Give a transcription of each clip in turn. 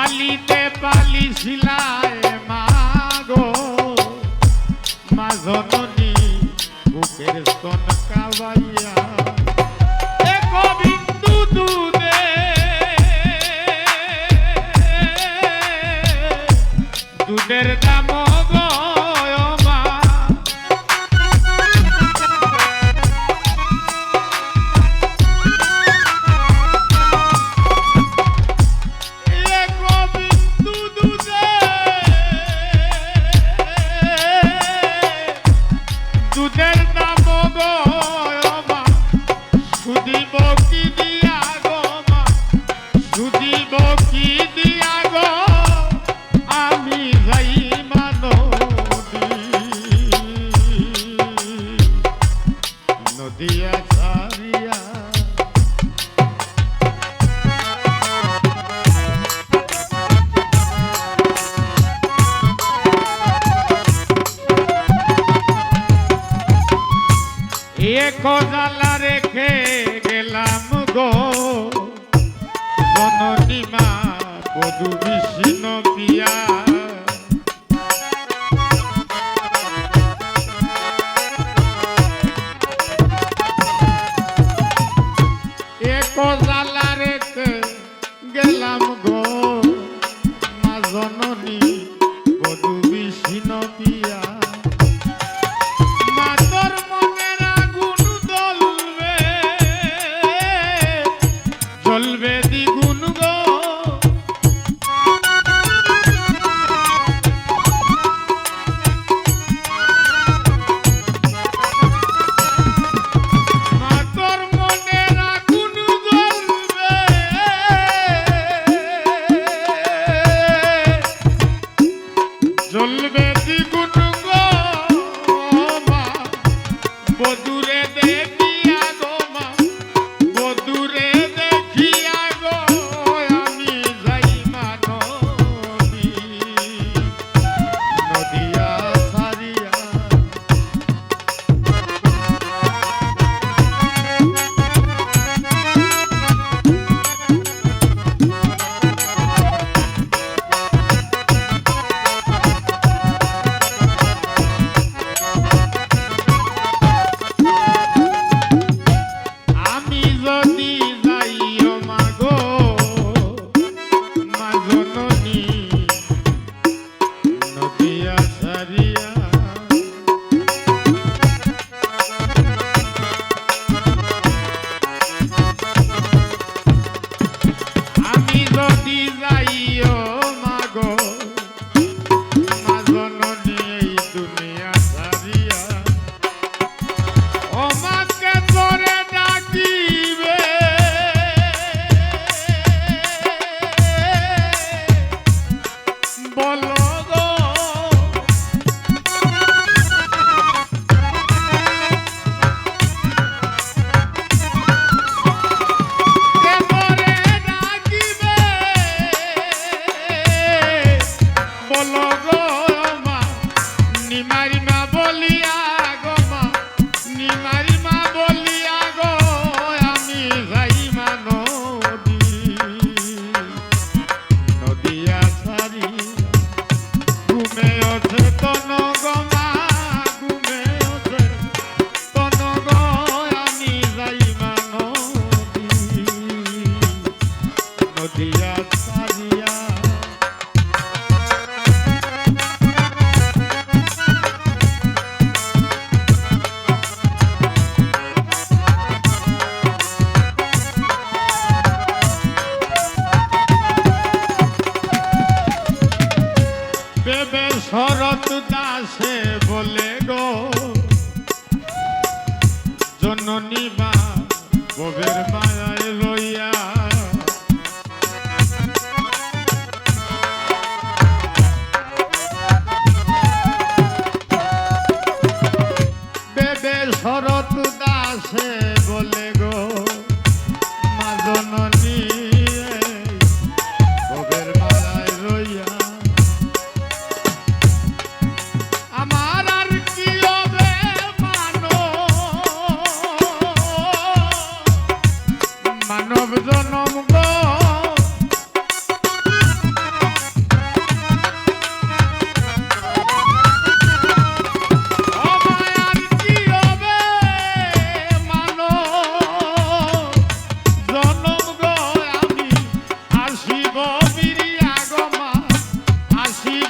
বালিতে বালি শিলায় মাগো মা জননী বুকের স্তন হবে এ খোজালা রেখে গেলাম গো। জননীমা পদু বিষ্ণ পিয়া। এ খোজালা রেখে গেলাম গো। মেয় চেতনা শরৎ দাসে বলে গো জননী বা ববের মায়ায়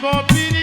গভীর